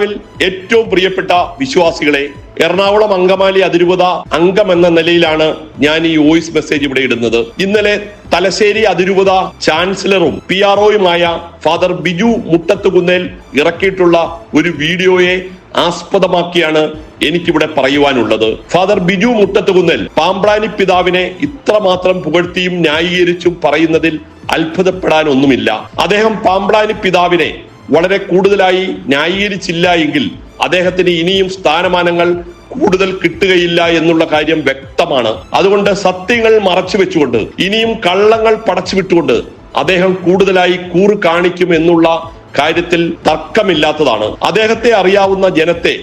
കർത്താവിൽ ഏറ്റവും പ്രിയപ്പെട്ട വിശ്വാസികളെ എറണാകുളം അങ്കമാലി അതിരൂപത അംഗം എന്ന നിലയിലാണ് ഞാൻ ഈ വോയിസ് മെസ്സേജ് ഇവിടെ ഇടുന്നത്. ഇന്നലെ തലശ്ശേരി അതിരൂപത ചാൻസലറും പി ആർ ഒയുമായ ഫാദർ ബിജു മുട്ടത്തുകുന്നേൽ ഇറക്കിയിട്ടുള്ള ഒരു വീഡിയോയെ ആസ്പദമാക്കിയാണ് എനിക്കിവിടെ പറയുവാനുള്ളത്. ഫാദർ ബിജു മുട്ടത്തുകുന്നൽ പാമ്പ്രാനി പിതാവിനെ ഇത്രമാത്രം പുകഴ്ത്തിയും ന്യായീകരിച്ചും പറയുന്നതിൽ അത്ഭുതപ്പെടാനൊന്നുമില്ല. അദ്ദേഹം പാമ്പ്രാനി പിതാവിനെ വളരെ കൂടുതലായി ന്യായീകരിച്ചില്ല എങ്കിൽ അദ്ദേഹത്തിന് ഇനിയും സ്ഥാനമാനങ്ങൾ കൂടുതൽ കിട്ടുകയില്ല എന്നുള്ള കാര്യം വ്യക്തമാണ്. അതുകൊണ്ട് സത്യങ്ങൾ മറച്ചു വെച്ചുകൊണ്ട് ഇനിയും കള്ളങ്ങൾ പടച്ചു വിട്ടുകൊണ്ട് അദ്ദേഹം കൂടുതലായി കൂറ് കാണിക്കും എന്നുള്ള കാര്യത്തിൽ തർക്കമില്ലാത്തതാണ്. അദ്ദേഹത്തെ അറിയാവുന്ന ജനത്തെ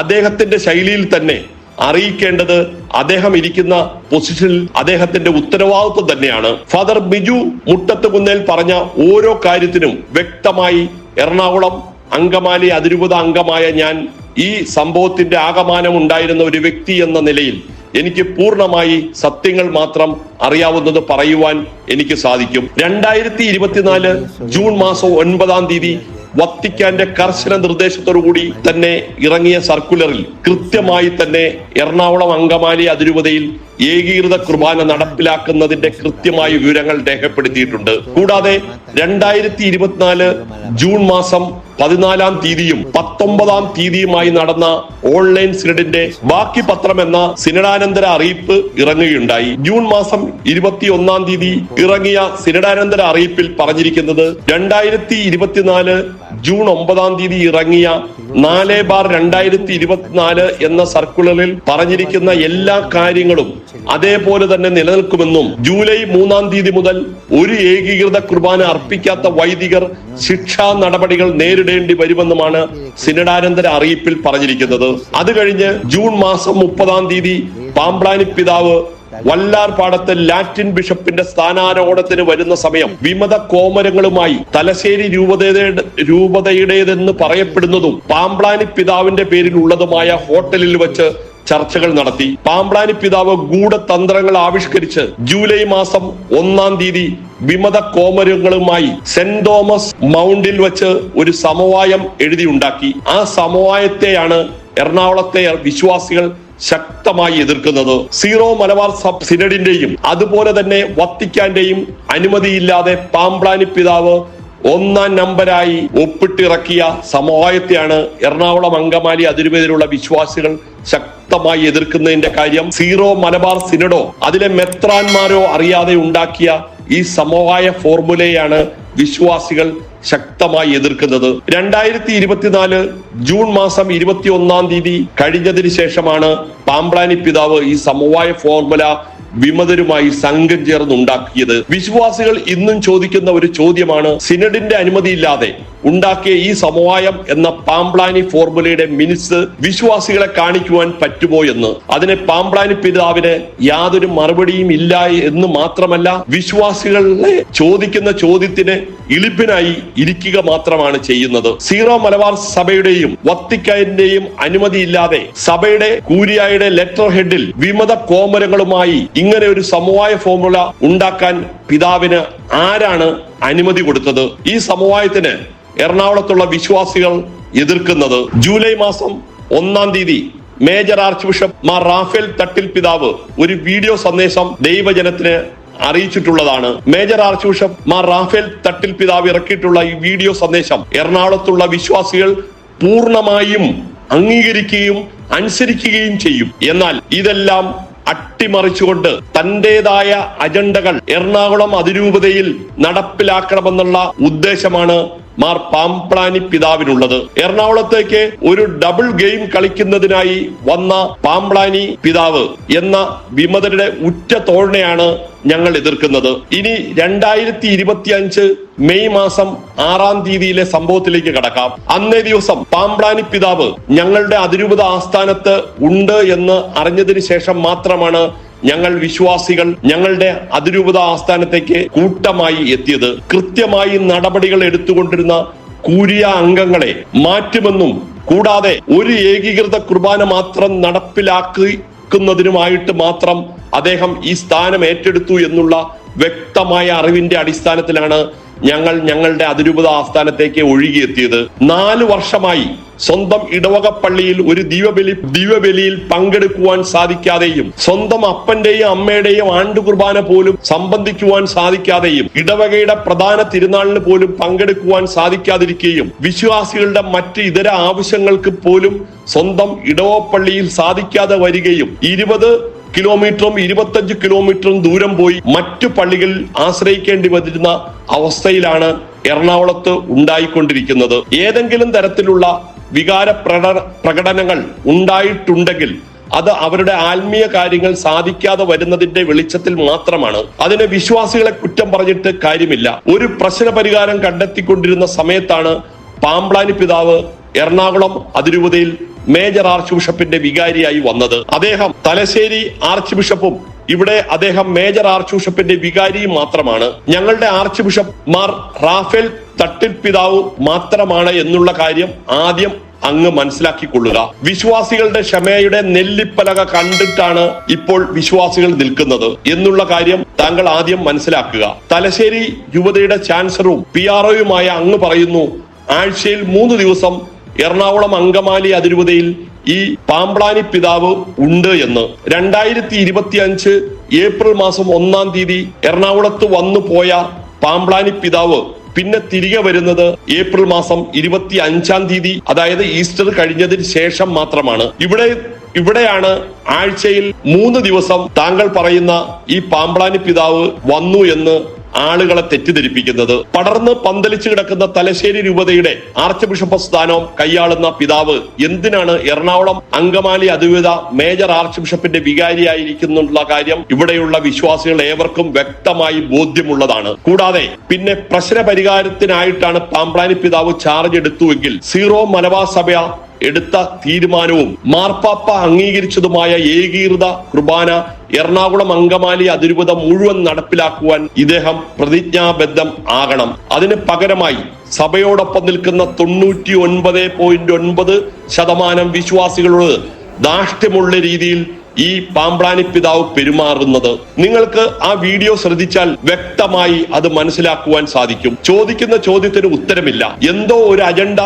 അദ്ദേഹത്തിന്റെ ശൈലിയിൽ തന്നെ അറിയിക്കേണ്ടത് അദ്ദേഹം ഇരിക്കുന്ന പൊസിഷനിൽ അദ്ദേഹത്തിന്റെ ഉത്തരവാദിത്വം തന്നെയാണ്. ഫാദർ ബിജു മുട്ടത്തുകുന്നേൽ പറഞ്ഞ ഓരോ കാര്യത്തിനും വ്യക്തമായി എറണാകുളം അങ്കമാലി അതിരൂപത അംഗമായ ഞാൻ ഈ സംഭവത്തിന്റെ ആകമാനം ഉണ്ടായിരുന്ന ഒരു വ്യക്തി എന്ന നിലയിൽ എനിക്ക് പൂർണമായി സത്യങ്ങൾ മാത്രം അറിയാവുന്നത് പറയുവാൻ എനിക്ക് സാധിക്കും. രണ്ടായിരത്തി ഇരുപത്തിനാല് ജൂൺ മാസം ഒൻപതാം തീയതി വത്തിക്കാന്റെ കർശന നിർദ്ദേശത്തോടു കൂടി തന്നെ ഇറങ്ങിയ സർക്കുലറിൽ കൃത്യമായി തന്നെ എറണാകുളം അങ്കമാലി അതിരൂപതയിൽ ഏകീകൃത കുർബാന നടപ്പിലാക്കുന്നതിന്റെ കൃത്യമായ വിവരങ്ങൾ രേഖപ്പെടുത്തിയിട്ടുണ്ട്. കൂടാതെ രണ്ടായിരത്തി ഇരുപത്തിനാല് ജൂൺ മാസം പതിനാലാം തീയതിയും പത്തൊമ്പതാം തീയതിയുമായി നടന്ന ഓൺലൈൻ സിനഡിന്റെ ബാക്കി പത്രം എന്ന സിനഡാനന്തര അറിയിപ്പ് ഇറങ്ങുകയുണ്ടായി. ജൂൺ മാസം ഇരുപത്തി ഒന്നാം തീയതി ഇറങ്ങിയ സിനഡാനന്തര അറിയിപ്പിൽ പറഞ്ഞിരിക്കുന്നത് രണ്ടായിരത്തി ഇരുപത്തിനാല് ജൂൺ ഒമ്പതാം തീയതി ഇറങ്ങിയ നാല് ബാർ രണ്ടായിരത്തി ഇരുപത്തിനാല് എന്ന സർക്കുലറിൽ പറഞ്ഞിരിക്കുന്ന എല്ലാ കാര്യങ്ങളും അതേപോലെ തന്നെ നിലനിൽക്കുമെന്നും ജൂലൈ മൂന്നാം തീയതി മുതൽ ഒരു ഏകീകൃത കുർബാന അർപ്പിക്കാത്ത വൈദികർ ശിക്ഷാ നടപടികൾ നേരിടേണ്ടി വരുമെന്നുമാണ് സിനഡാനന്തര അറിയിപ്പിൽ പറഞ്ഞിരിക്കുന്നത്. അത് കഴിഞ്ഞ് ജൂൺ മാസം മുപ്പതാം തീയതി പാമ്പ്ലാനി പിതാവ് വല്ലാർപാടത്ത് ലാറ്റിൻ ബിഷപ്പിന്റെ സ്ഥാനാരോഹണത്തിന് വരുന്ന സമയം വിമത കോമരങ്ങളുമായി തലശ്ശേരി രൂപതയുടെ രൂപതയുടേതെന്ന് പറയപ്പെടുന്നതും പാമ്പ്ലാനി പിതാവിന്റെ പേരിൽ ഉള്ളതുമായ ഹോട്ടലിൽ വെച്ച് ചർച്ചകൾ നടത്തി. പാമ്പ്ലാനി പിതാവ് ഗൂഢതന്ത്രങ്ങൾ ആവിഷ്കരിച്ച് ജൂലൈ മാസം ഒന്നാം തീയതി വിമത കോമരങ്ങളുമായി സെന്റ് തോമസ് മൗണ്ടിൽ വെച്ച് ഒരു സമവായം എഴുതിയുണ്ടാക്കി. ആ സമവായത്തെയാണ് എറണാകുളത്തെ വിശ്വാസികൾ ശക്തമായി എതിർക്കുന്നത്. സീറോ മലബാർ സബ് സിനഡിന്റെയും അതുപോലെ തന്നെ വത്തിക്കാന്റെയും അനുമതിയില്ലാതെ പാമ്പ്ലാനി പിതാവ് ഒന്നാം നമ്പരായി ഒപ്പിട്ടിറക്കിയ സമവായത്തെയാണ് എറണാകുളം അങ്കമാലി അതിരുപതിലുള്ള വിശ്വാസികൾ ശക്തമായി എതിർക്കുന്നതിന്റെ കാര്യം സീറോ മലബാർ സിനഡോ അതിലെ മെത്രാന്മാരോ അറിയാതെ ഉണ്ടാക്കിയ ഈ സമവായ ഫോർമുലയാണ് വിശ്വാസികൾ ശക്തമായി എതിർക്കുന്നത്. രണ്ടായിരത്തി ഇരുപത്തിനാല് ജൂൺ മാസം ഇരുപത്തി ഒന്നാം തീയതി കഴിഞ്ഞതിന് ശേഷമാണ് പാമ്പ്ലാനി പിതാവ് ഈ സമവായ ഫോർമുല വിമതരുമായി സംഘം ചേർന്നുണ്ടാക്കിയത്. വിശ്വാസികൾ ഇന്നും ചോദിക്കുന്ന ഒരു ചോദ്യമാണ് സിനഡിന്റെ അനുമതിയില്ലാതെ ഉണ്ടാക്കിയ ഈ സമവായം എന്ന പാംപ്ലാനി ഫോർമുലയുടെ മിനിസ് വിശ്വാസികളെ കാണിക്കുവാൻ പറ്റുമോ എന്ന്. അതിന് പാംപ്ലാനി പിതാവിന് യാതൊരു മറുപടിയും ഇല്ല എന്ന് മാത്രമല്ല വിശ്വാസികളെ ചോദിക്കുന്ന ചോദ്യത്തിന് ഇളിപ്പിനായി ഇരിക്കുക മാത്രമാണ് ചെയ്യുന്നത്. സീറോ മലബാർ സഭയുടെയും വത്തിക്കാന്റെയും അനുമതിയില്ലാതെ സഭയുടെ കൂരിയായുടെ ലെറ്റർ ഹെഡിൽ വിമത കോമരങ്ങളുമായി ഇങ്ങനെ ഒരു സമവായ ഫോർമുല ഉണ്ടാക്കാൻ പിതാവിന് ആരാണ് അനുമതി കൊടുത്തത്? ഈ സമവായത്തിന് എറണാകുളത്തുള്ള വിശ്വാസികൾ എതിർക്കുന്നത് ജൂലൈ മാസം ഒന്നാം തീയതി major archbishop Mar Raphael Thattil പിതാവ് ഒരു വീഡിയോ സന്ദേശം ദൈവജനത്തിന് അറിയിച്ചിട്ടുള്ളതാണ്. Major archbishop Mar Raphael Thattil പിതാവ് ഇറക്കിയിട്ടുള്ള ഈ വീഡിയോ സന്ദേശം എറണാകുളത്തുള്ള വിശ്വാസികൾ പൂർണമായും അംഗീകരിക്കുകയും അനുസരിക്കുകയും ചെയ്യും. എന്നാൽ ഇതെല്ലാം അട്ടിമറിച്ചുകൊണ്ട് തന്റേതായ അജണ്ടകൾ എറണാകുളം അതിരൂപതയിൽ നടപ്പിലാക്കണമെന്നുള്ള ഉദ്ദേശമാണ് മാർ പാംപ്ലാനി പിതാവിനുള്ളത്. എറണാകുളത്തേക്ക് ഒരു ഡബിൾ ഗെയിം കളിക്കുന്നതിനായി വന്ന പാംപ്ലാനി പിതാവ് എന്ന വിമതരുടെ ഉറ്റ തോഴനെയാണ് ഞങ്ങൾ എതിർക്കുന്നത്. ഇനി രണ്ടായിരത്തി ഇരുപത്തി അഞ്ച് മെയ് മാസം ആറാം തീയതിയിലെ സംഭവത്തിലേക്ക് കടക്കാം. അന്നേ ദിവസം പാമ്പ്ലാനി പിതാവ് ഞങ്ങളുടെ അതിരൂപത ആസ്ഥാനത്ത് ഉണ്ട് എന്ന് അറിഞ്ഞതിന് ശേഷം മാത്രമാണ് ഞങ്ങൾ വിശ്വാസികൾ ഞങ്ങളുടെ അതിരൂപത ആസ്ഥാനത്തേക്ക് കൂട്ടമായി എത്തിയത് കൃത്യമായി നടപടികൾ എടുത്തുകൊണ്ടിരുന്ന കൂരിയ അംഗങ്ങളെ മാറ്റുമെന്നും കൂടാതെ ഒരു ഏകീകൃത കുർബാന മാത്രം നടപ്പിലാക്കുന്നതിനുമായിട്ട് മാത്രം അദ്ദേഹം ഈ സ്ഥാനം ഏറ്റെടുത്തു എന്നുള്ള വ്യക്തമായ അറിവിന്റെ അടിസ്ഥാനത്തിലാണ് ഞങ്ങൾ ഞങ്ങളുടെ അതിരൂപത ആസ്ഥാനത്തേക്ക് ഒഴുകിയെത്തിയത്. നാല് വർഷമായി സ്വന്തം ഇടവക പള്ളിയിൽ ഒരു ദീപബലി ദീപബലിയിൽ പങ്കെടുക്കുവാൻ സാധിക്കാതെയും സ്വന്തം അപ്പന്റെയും അമ്മയുടെയും ആണ്ടു കുർബാന പോലും സംബന്ധിക്കുവാൻ സാധിക്കാതെയും ഇടവകയുടെ പ്രധാന തിരുനാളിന് പോലും പങ്കെടുക്കുവാൻ സാധിക്കാതിരിക്കുകയും വിശ്വാസികളുടെ മറ്റ് ഇതര ആവശ്യങ്ങൾക്ക് പോലും സ്വന്തം ഇടവപ്പള്ളിയിൽ സാധിക്കാതെ വരികയും ഇരുപത് കിലോമീറ്ററും ഇരുപത്തഞ്ച് കിലോമീറ്ററും ദൂരം പോയി മറ്റു പള്ളികളിൽ ആശ്രയിക്കേണ്ടി വരുന്ന അവസ്ഥയിലാണ് എറണാകുളത്ത് ഉണ്ടായിക്കൊണ്ടിരിക്കുന്നത്. ഏതെങ്കിലും തരത്തിലുള്ള വികാര പ്രകടനങ്ങൾ ഉണ്ടായിട്ടുണ്ടെങ്കിൽ അത് അവരുടെ ആത്മീയ കാര്യങ്ങൾ സാധിക്കാതെ വരുന്നതിന്റെ വെളിച്ചത്തിൽ മാത്രമാണ്. അതിന് വിശ്വാസികളെ കുറ്റം പറഞ്ഞിട്ട് കാര്യമില്ല. ഒരു പ്രശ്ന പരിഹാരം കണ്ടെത്തിക്കൊണ്ടിരുന്ന സമയത്താണ് പാമ്പ്ലാനി പിതാവ് എറണാകുളം അതിരൂപതയിൽ മേജർ ആർച്ച് ബിഷപ്പിന്റെ വികാരിയായി വന്നത്. അദ്ദേഹം തലശ്ശേരി ആർച്ച് ബിഷപ്പും ഇവിടെ അദ്ദേഹം മേജർ ആർച്ച് ബിഷപ്പിന്റെ വികാരിയും മാത്രമാണ്. ഞങ്ങളുടെ archbishop Mar Rafale Thattil പിതാവ് മാത്രമാണ് എന്നുള്ള കാര്യം ആദ്യം അങ്ങ് മനസ്സിലാക്കിക്കൊള്ളുക. വിശ്വാസികളുടെ ക്ഷമയുടെ നെല്ലിപ്പലക കണ്ടിട്ടാണ് ഇപ്പോൾ വിശ്വാസികൾ നിൽക്കുന്നത് എന്നുള്ള കാര്യം താങ്കൾ ആദ്യം മനസ്സിലാക്കുക. തലശ്ശേരി യുവതയുടെ ചാൻസലറും പി ആർഒയുമായ അങ്ങ് പറയുന്നു ആഴ്ചയിൽ മൂന്ന് ദിവസം എറണാകുളം അങ്കമാലി അതിരൂപതയിൽ ഈ പാമ്പ്ളാനി പിതാവ് ഉണ്ട് എന്ന്. രണ്ടായിരത്തി ഇരുപത്തി അഞ്ച് ഏപ്രിൽ മാസം ഒന്നാം തീയതി എറണാകുളത്ത് വന്നു പോയ പാമ്പ്ളാനി പിതാവ് പിന്നെ തിരികെ വരുന്നത് ഏപ്രിൽ മാസം ഇരുപത്തി അഞ്ചാം തീയതി അതായത് ഈസ്റ്റർ കഴിഞ്ഞതിന് ശേഷം മാത്രമാണ്. ഇവിടെ ഇവിടെയാണ് ആഴ്ചയിൽ മൂന്ന് ദിവസം താങ്കൾ പറയുന്ന ഈ പാമ്പ്ളാനി പിതാവ് വന്നു എന്ന് ആളുകളെ തെറ്റിദ്ധരിപ്പിക്കുന്നത്. പടർന്ന് പന്തലിച്ചു കിടക്കുന്ന തലശ്ശേരി രൂപതയുടെ ആർച്ച് ബിഷപ്പ് സ്ഥാനം കൈയാളുന്ന പിതാവ് എന്തിനാണ് എറണാകുളം അങ്കമാലി അതിവേദ മേജർ ആർച്ച് ബിഷപ്പിന്റെ വികാരിയായിരിക്കുന്നുള്ള കാര്യം ഇവിടെയുള്ള വിശ്വാസികൾ ഏവർക്കും വ്യക്തമായി ബോധ്യമുള്ളതാണ്. കൂടാതെ പിന്നെ പ്രശ്ന പരിഹാരത്തിനായിട്ടാണ് പാമ്പ്രാനി പിതാവ് ചാർജ് എടുത്തുവെങ്കിൽ സീറോ മലബാർ സഭ എടുത്ത തീരുമാനവും മാർപ്പാപ്പ അംഗീകരിച്ചതുമായ ഏകീകൃത കുർബാന എറണാകുളം അങ്കമാലി അതിരൂപത മുഴുവൻ നടപ്പിലാക്കുവാൻ ഇദ്ദേഹം പ്രതിജ്ഞാബദ്ധം ആകണം. അതിന് പകരമായി സഭയോടൊപ്പം നിൽക്കുന്ന തൊണ്ണൂറ്റി ഒൻപത് പോയിന്റ് ഒൻപത് ശതമാനം വിശ്വാസികളോട് ദാഷ്ട്യമുള്ള രീതിയിൽ ഈ പാമ്പ്രാണി പിതാവ് പെരുമാറുന്നത്. നിങ്ങൾക്ക് ആ വീഡിയോ ശ്രദ്ധിച്ചാൽ വ്യക്തമായി അത് മനസ്സിലാക്കുവാൻ സാധിക്കും. ചോദിക്കുന്ന ചോദ്യത്തിന് ഉത്തരമില്ല. എന്തോ ഒരു അജണ്ട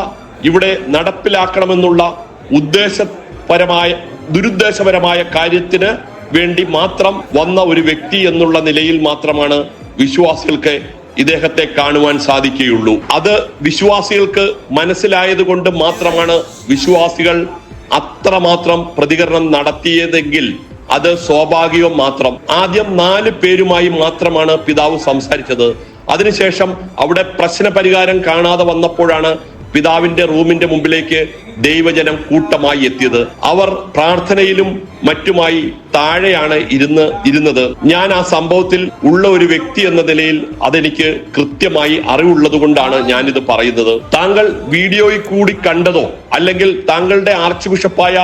ഇവിടെ നടപ്പിലാക്കണമെന്നുള്ള ഉദ്ദേശപരമായ ദുരുദ്ദേശപരമായ കാര്യത്തിന് വേണ്ടി മാത്രം വന്ന ഒരു വ്യക്തി എന്നുള്ള നിലയിൽ മാത്രമാണ് വിശ്വാസികൾക്ക് ഇദ്ദേഹത്തെ കാണുവാൻ സാധിക്കുകയുള്ളൂ. അത് വിശ്വാസികൾക്ക് മനസ്സിലായത് കൊണ്ട് മാത്രമാണ് വിശ്വാസികൾ അത്രമാത്രം പ്രതികരണം നടത്തിയതെങ്കിൽ അത് സ്വാഭാവികം മാത്രം. ആദ്യം നാല് പേരുമായി മാത്രമാണ് പിതാവ് സംസാരിച്ചത്. അതിനുശേഷം അവിടെ പ്രശ്ന പരിഹാരം കാണാതെ വന്നപ്പോഴാണ് പിതാവിന്റെ റൂമിന്റെ മുമ്പിലേക്ക് ദൈവജനം കൂട്ടമായി എത്തിയത്. അവർ പ്രാർത്ഥനയിലും മറ്റുമായി താഴെയാണ് ഇരുന്ന് ഇരുന്നത്. ഞാൻ ആ സംഭവത്തിൽ ഉള്ള ഒരു വ്യക്തി എന്ന നിലയിൽ അതെനിക്ക് കൃത്യമായി അറിവുള്ളത് കൊണ്ടാണ് ഞാനിത് പറയുന്നത്. താങ്കൾ വീഡിയോയിൽ കൂടി കണ്ടതോ അല്ലെങ്കിൽ താങ്കളുടെ ആർച്ച് ബിഷപ്പായ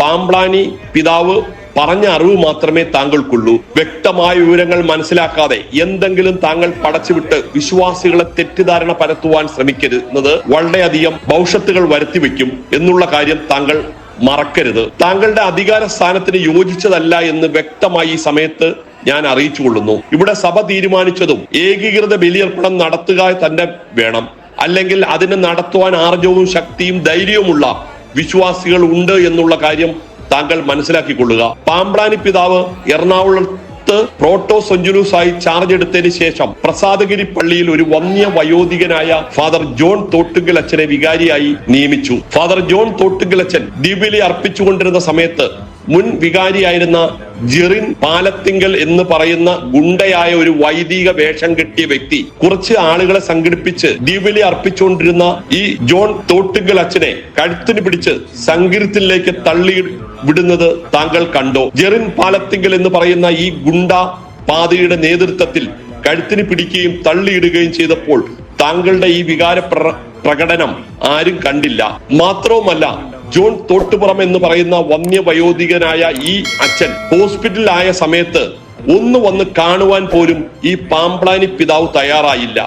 പാംബ്ലാനി പിതാവ് പറഞ്ഞ അറിവ് മാത്രമേ താങ്കൾക്കുള്ളൂ. വ്യക്തമായ വിവരങ്ങൾ മനസ്സിലാക്കാതെ എന്തെങ്കിലും താങ്കൾ പടച്ചുവിട്ട് വിശ്വാസികളെ തെറ്റിദ്ധാരണ പരത്തുവാൻ ശ്രമിക്കരുത് വളരെയധികം ഭവിഷ്യത്തുകൾ വരുത്തിവെക്കും എന്നുള്ള കാര്യം താങ്കൾ മറക്കരുത്. താങ്കളുടെ അധികാര സ്ഥാനത്തിന് യോജിച്ചതല്ല എന്ന് വ്യക്തമായി ഈ സമയത്ത് ഞാൻ അറിയിച്ചു കൊള്ളുന്നു ഇവിടെ സഭ തീരുമാനിച്ചതും ഏകീകൃത ബലിയർപ്പണം നടത്തുക തന്നെ വേണം. അല്ലെങ്കിൽ അതിനെ നടത്തുവാൻ ആർജവും ശക്തിയും ധൈര്യവുമുള്ള വിശ്വാസികൾ ഉണ്ട് എന്നുള്ള കാര്യം താങ്കൾ മനസ്സിലാക്കിക്കൊള്ളുക. പാമ്പ്ളാനി പിതാവ് എറണാകുളത്ത് പ്രോട്ടോ സെഞ്ചുലൂസായി ചാർജ് എടുത്തതിന് ശേഷം പ്രസാദഗിരി പള്ളിയിൽ ഒരു വന്യ വയോധികനായ ഫാദർ ജോൺ തോട്ടുങ്കൽ അച്ഛനെ വികാരിയായി നിയമിച്ചു. ഫാദർ ജോൺ തോട്ടുങ്കൽ അച്ഛൻ ദീപലി അർപ്പിച്ചുകൊണ്ടിരുന്ന സമയത്ത് മുൻ വികാരിയായിരുന്ന ജിറിൻ പാലത്തിങ്കൽ എന്ന് പറയുന്ന ഗുണ്ടയായ ഒരു വൈദിക വേഷം കെട്ടിയ വ്യക്തി കുറച്ച് ആളുകളെ സംഘടിപ്പിച്ച് ദീപലി അർപ്പിച്ചുകൊണ്ടിരുന്ന ഈ ജോൺ തോട്ടുങ്കൽ അച്ഛനെ കഴുത്തിന് പിടിച്ച് സങ്കീർത്തിലേക്ക് തള്ളി വിടുന്നത് താങ്കൾ കണ്ടോ? ജെറിൻ പാലത്തിങ്കൽ എന്ന് പറയുന്ന ഈ ഗുണ്ട പാതയുടെ നേതൃത്വത്തിൽ കഴുത്തിന് പിടിക്കുകയും തള്ളിയിടുകയും ചെയ്തപ്പോൾ താങ്കളുടെ ഈ വികാര പ്ര- പ്രകടനം ആരും കണ്ടില്ല. മാത്രവുമല്ല ജോൺ തോട്ടുപുറം എന്ന് പറയുന്ന വന്യവയോധികനായ ഈ അച്ഛൻ ഹോസ്പിറ്റലിലായ സമയത്ത് ഒന്ന് വന്ന് കാണുവാൻ പോലും ഈ പാമ്പ്ലാനി പിതാവ് തയ്യാറായില്ല.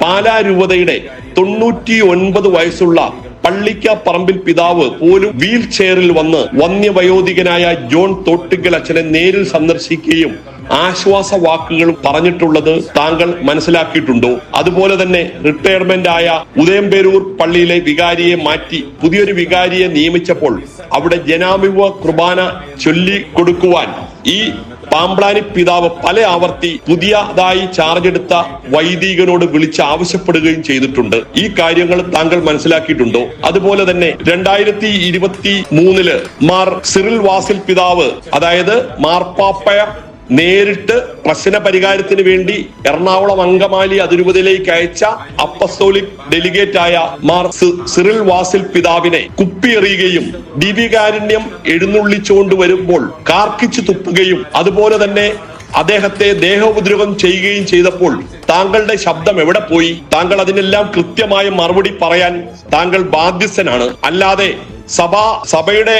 പാലാ രൂപതയുടെ തൊണ്ണൂറ്റി ഒൻപത് വയസ്സുള്ള പള്ളിക്ക പറമ്പിൽ പിതാവ് പോലും വീൽ ചെയറിൽ വന്ന് വന്യവയോധികനായ ജോൺ തോട്ടുങ്കൽ അച്ഛനെ നേരിൽ സന്ദർശിക്കുകയും ആശ്വാസ വാക്കുകൾ പറഞ്ഞിട്ടുള്ളത് താങ്കൾ മനസ്സിലാക്കിയിട്ടുണ്ടോ? അതുപോലെ തന്നെ റിട്ടയർമെന്റ് ആയ ഉദയംപേരൂർ പള്ളിയിലെ വികാരിയെ മാറ്റി പുതിയൊരു വികാരിയെ നിയമിച്ചപ്പോൾ അവിടെ ജനാമിവ കുർബാന ചൊല്ലി കൊടുക്കുവാൻ ഈ പാമ്പ്ലാനി പിതാവ് പല ആവർത്തി പുതിയതായി ചാർജ് എടുത്ത വൈദികനോട് വിളിച്ച് ആവശ്യപ്പെടുകയും ചെയ്തിട്ടുണ്ട്. ഈ കാര്യങ്ങൾ താങ്കൾ മനസ്സിലാക്കിയിട്ടുണ്ടോ? അതുപോലെ തന്നെ രണ്ടായിരത്തി ഇരുപത്തി മൂന്നിൽ മാർ സിറിൽ വാസിൽ പിതാവ് അതായത് മാർപ്പാപ്പയ നേരിട്ട് പ്രശ്ന പരിഹാരത്തിന് വേണ്ടി എറണാകുളം അങ്കമാലി അതിരൂപതയിലേക്ക് അയച്ച അപ്പസ്തോലിക് ഡെലിഗേറ്റ് ആയ മാർ സിറിൽ വാസിൽ പിതാവിനെ കുപ്പിയെറിയുകയും ദിവ്യകാരുണ്യം എഴുന്നള്ളിച്ചുകൊണ്ട് വരുമ്പോൾ കാർക്കിച്ചു തുപ്പുകയും അതുപോലെ തന്നെ അദ്ദേഹത്തെ ദേഹോപദ്രവം ചെയ്യുകയും ചെയ്തപ്പോൾ താങ്കളുടെ ശബ്ദം എവിടെ പോയി? താങ്കൾ അതിനെല്ലാം കൃത്യമായ മറുപടി പറയാൻ താങ്കൾ ബാധ്യസ്ഥനാണ്. അല്ലാതെ സഭ സഭയുടെ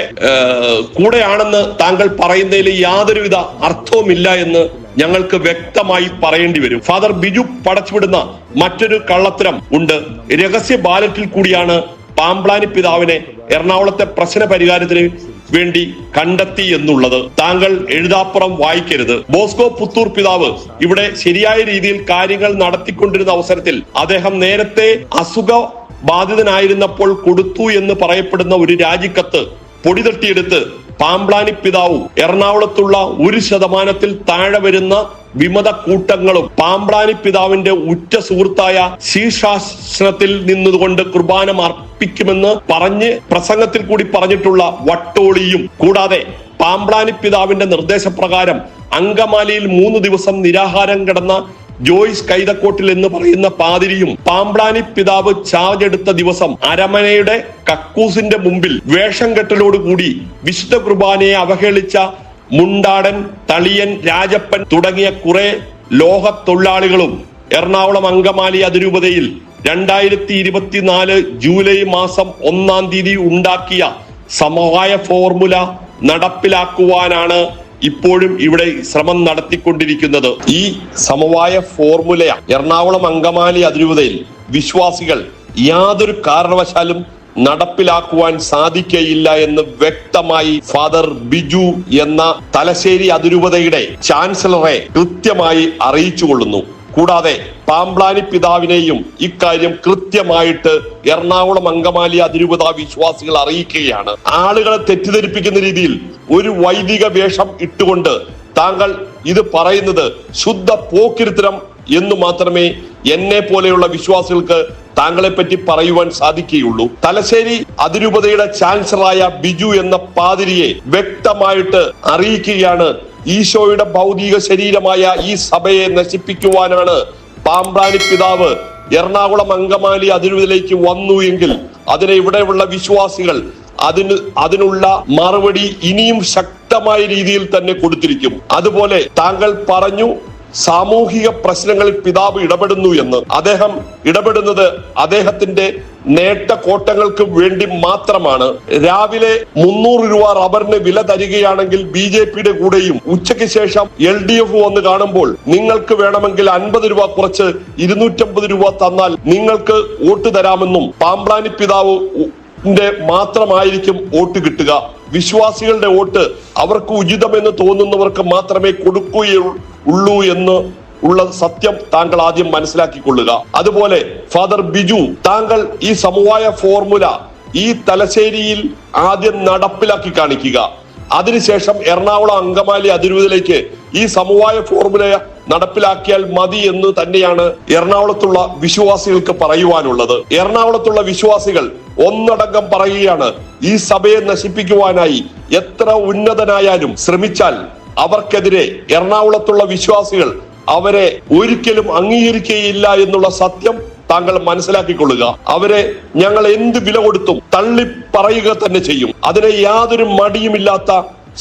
കൂടെയാണെന്ന് താങ്കൾ പറയുന്നതിൽ യാതൊരുവിധ അർത്ഥവുമില്ല എന്ന് ഞങ്ങൾക്ക് വ്യക്തമായി പറയേണ്ടി വരും. ഫാദർ ബിജു പടച്ചുവിടുന്ന മറ്റൊരു കള്ളത്തരം ഉണ്ട്. രഹസ്യ ബാലറ്റിൽ കൂടിയാണ് പാമ്പ്ലാനി പിതാവിനെ എറണാകുളത്തെ പ്രശ്ന പരിഹാരത്തിന് വേണ്ടി കണ്ടെത്തി എന്നുള്ളത് താങ്കൾ എഴുതാപ്പുറം വായിക്കരുത്. ബോസ്കോ പുത്തൂർ പിതാവ് ഇവിടെ ശരിയായ രീതിയിൽ കാര്യങ്ങൾ നടത്തിക്കൊണ്ടിരുന്ന അവസരത്തിൽ അദ്ദേഹം നേരത്തെ അസുഖ ബാധിതനായിരുന്നപ്പോൾ കൊടുത്തു എന്ന് പറയപ്പെടുന്ന ഒരു രാജിക്കത്ത് പൊടി തട്ടിയെടുത്ത് പാമ്പ്ലാനി പിതാവും എറണാകുളത്തുള്ള ഒരു ശതമാനത്തിൽ താഴെ വരുന്ന വിമത കൂട്ടങ്ങളും പാമ്പ്ലാനി പിതാവിന്റെ ഉറ്റ സുഹൃത്തായ ശീർഷാസനത്തിൽ നിന്നുകൊണ്ട് കുർബാന അർപ്പിക്കുമെന്ന് പറഞ്ഞ് പ്രസംഗത്തിൽ കൂടി പറഞ്ഞിട്ടുള്ള വട്ടോളിയും. കൂടാതെ പാമ്പ്ലാനി പിതാവിന്റെ നിർദ്ദേശപ്രകാരം അങ്കമാലിയിൽ മൂന്ന് ദിവസം നിരാഹാരം കിടന്ന ജോയ്സ് കൈതക്കോട്ടിൽ എന്ന് പറയുന്ന പാതിരിയും പാമ്പ്ലാനി പിതാവ് ചാർജ് എടുത്ത ദിവസം അരമനയുടെ കക്കൂസിന്റെ മുമ്പിൽ വേഷം കെട്ടലോടുകൂടി വിശുദ്ധ കുർബാനയെ അവഹേളിച്ച മുണ്ടാടൻ തളിയൻ രാജപ്പൻ തുടങ്ങിയ കുറെ ലോഹ തൊഴിലാളികളും എറണാകുളം അങ്കമാലി അതിരൂപതയിൽ രണ്ടായിരത്തി ഇരുപത്തിനാല് ജൂലൈ മാസം ഒന്നാം തീയതി ഉണ്ടാക്കിയ സമവായ ഫോർമുല നടപ്പിലാക്കുവാനാണ് ഇപ്പോഴും ഇവിടെ ശ്രമം നടത്തിക്കൊണ്ടിരിക്കുന്നത് ഈ സമവായ ഫോർമുല എറണാകുളം അങ്കമാലി അതിരൂപതയിൽ വിശ്വാസികൾ യാതൊരു കാരണവശാലും നടപ്പിലാക്കുവാൻ സാധിക്കയില്ല എന്ന് വ്യക്തമായി ഫാദർ ബിജു എന്ന തലശ്ശേരി അതിരൂപതയുടെ ചാൻസലറെ കൃത്യമായി അറിയിച്ചുകൊള്ളുന്നു. കൂടാതെ പാമ്പ്ലാനി പിതാവിനെയും ഇക്കാര്യം കൃത്യമായിട്ട് എറണാകുളം അങ്കമാലി അതിരൂപത വിശ്വാസികൾ അറിയിക്കുകയാണ്. ആളുകളെ തെറ്റിദ്ധരിപ്പിക്കുന്ന രീതിയിൽ ഒരു വൈദിക വേഷം ഇട്ടുകൊണ്ട് താങ്കൾ ഇത് പറയുന്നത് ശുദ്ധ പോക്കിരുത്തരം എന്ന് മാത്രമേ എന്നെ പോലെയുള്ള വിശ്വാസികൾക്ക് താങ്കളെ പറ്റി പറയുവാൻ സാധിക്കുകയുള്ളൂ. തലശ്ശേരി അതിരൂപതയുടെ ചാൻസലറായ ബിജു എന്ന പാതിരിയെ വ്യക്തമായിട്ട് അറിയിക്കുകയാണ് ഈശോയുടെ ഭൗതിക ശരീരമായ ഈ സഭയെ നശിപ്പിക്കുവാനാണ് പാമ്പ്രാണി പിതാവ് എറണാകുളം അങ്കമാലി അതിരുവിലേക്ക് വന്നു എങ്കിൽ അതിനെ ഇവിടെയുള്ള വിശ്വാസികൾ അതിന് അതിനുള്ള മറുപടി ഇനിയും ശക്തമായ രീതിയിൽ തന്നെ കൊടുത്തിരിക്കും. അതുപോലെ താങ്കൾ പറഞ്ഞു സാമൂഹിക പ്രശ്നങ്ങളിൽ പിതാവ് ഇടപെടുന്നു എന്ന്. അദ്ദേഹം ഇടപെടുന്നത് അദ്ദേഹത്തിന്റെ നേട്ട കോട്ടങ്ങൾക്ക് വേണ്ടി മാത്രമാണ് രാവിലെ മുന്നൂറ് രൂപ റബ്ബറിന് വില തരികയാണെങ്കിൽ ബി ജെ പിയുടെ കൂടെയും ഉച്ചയ്ക്ക് ശേഷം എൽ ഡി എഫ് വന്ന് കാണുമ്പോൾ നിങ്ങൾക്ക് വേണമെങ്കിൽ അൻപത് രൂപ കുറച്ച് ഇരുന്നൂറ്റമ്പത് രൂപ തന്നാൽ നിങ്ങൾക്ക് വോട്ട് തരാമെന്നും പാമ്പ്ലാനി പിതാവ് മാത്രമായിരിക്കും വോട്ട് കിട്ടുക. വിശ്വാസികളുടെ വോട്ട് അവർക്ക് ഉചിതമെന്ന് തോന്നുന്നവർക്ക് മാത്രമേ കൊടുക്കുകയുള്ളൂ എന്ന് ഉള്ള സത്യം താങ്കൾ ആദ്യം മനസ്സിലാക്കിക്കൊള്ളുക. അതുപോലെ ഫാദർ ബിജു താങ്കൾ ഈ സമവായ ഫോർമുല ഈ തലശ്ശേരിയിൽ ആദ്യം നടപ്പിലാക്കി കാണിക്കുക. അതിനുശേഷം എറണാകുളം അങ്കമാലി അതിരൂപതയിലേക്ക് ഈ സമവായ ഫോർമുല നടപ്പിലാക്കിയാൽ മതി എന്ന് തന്നെയാണ് എറണാകുളത്തുള്ള വിശ്വാസികൾക്ക് പറയുവാനുള്ളത്. എറണാകുളത്തുള്ള വിശ്വാസികൾ ഒന്നടങ്കം പറയുകയാണ് ഈ സഭയെ നശിപ്പിക്കുവാനായി എത്ര ഉന്നതനായാലും ശ്രമിച്ചാൽ അവർക്കെതിരെ എറണാകുളത്തുള്ള വിശ്വാസികൾ അവരെ ഒരിക്കലും അംഗീകരിക്കുകയില്ല എന്നുള്ള സത്യം താങ്കൾ മനസ്സിലാക്കിക്കൊള്ളുക. അവരെ ഞങ്ങൾ എന്ത് വില കൊടുത്തും തള്ളി പറയുക തന്നെ ചെയ്യും. അതിനെ യാതൊരു മടിയുമില്ലാത്ത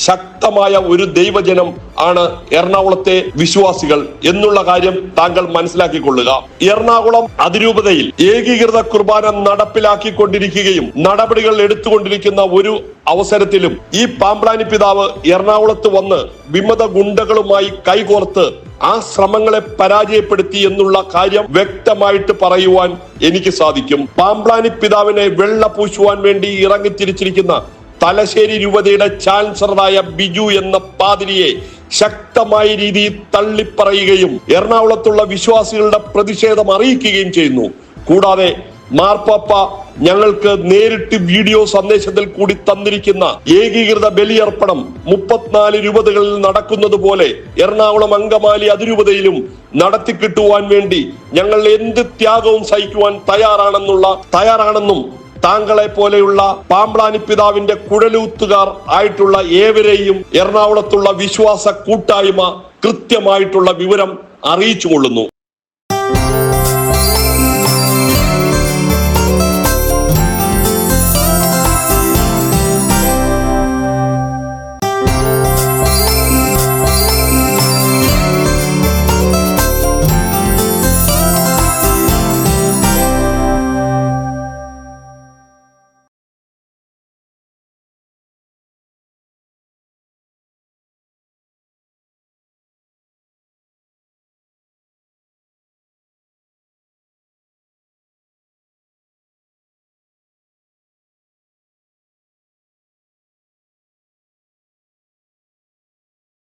ശക്തമായ ഒരു ദൈവജനം ആണ് എറണാകുളത്തെ വിശ്വാസികൾ എന്നുള്ള കാര്യം താങ്കൾ മനസ്സിലാക്കിക്കൊള്ളുക. എറണാകുളം അതിരൂപതയിൽ ഏകീകൃത കുർബാന നടപ്പിലാക്കിക്കൊണ്ടിരിക്കുകയും നടപടികൾ എടുത്തുകൊണ്ടിരിക്കുന്ന ഒരു അവസരത്തിലും ഈ പാമ്പ്ലാനി പിതാവ് എറണാകുളത്ത് വന്ന് വിമത ഗുണ്ടകളുമായി കൈകോർത്ത് ആ ശ്രമങ്ങളെ പരാജയപ്പെടുത്തി എന്നുള്ള കാര്യം വ്യക്തമായിട്ട് പറയുവാൻ എനിക്ക് സാധിക്കും. പാമ്പ്ലാനി പിതാവിനെ വെള്ള പൂശുവാൻ വേണ്ടി ഇറങ്ങിത്തിരിച്ചിരിക്കുന്ന തലശ്ശേരി രൂപതയുടെ ചാൻസലറായ ബിജു എന്ന പാതിരിയെ ശക്തമായ രീതിയിൽ തള്ളിപ്പറയുകയും എറണാകുളത്തുള്ള വിശ്വാസികളുടെ പ്രതിഷേധം അറിയിക്കുകയും ചെയ്യുന്നു. കൂടാതെ മാർപ്പാപ്പ ഞങ്ങൾക്ക് നേരിട്ട് വീഡിയോ സന്ദേശത്തിൽ കൂടി തന്നിരിക്കുന്ന ഏകീകൃത ബലിയർപ്പണം മുപ്പത്തിനാല് രൂപതകളിൽ നടക്കുന്നത് പോലെ എറണാകുളം അങ്കമാലി അതിരൂപതയിലും നടത്തി കിട്ടുവാൻ വേണ്ടി ഞങ്ങൾ എന്ത് ത്യാഗവും സഹിക്കുവാൻ തയ്യാറാണെന്നുള്ള തയ്യാറാണെന്നും താങ്കളെ പോലെയുള്ള പാമ്പ്ലാനി പിതാവിന്റെ കുഴലൂത്തുകാർ ആയിട്ടുള്ള ഏവരെയും എറണാകുളത്തുള്ള വിശ്വാസ കൂട്ടായ്മ കൃത്യമായിട്ടുള്ള വിവരം അറിയിച്ചു കൊള്ളുന്നു.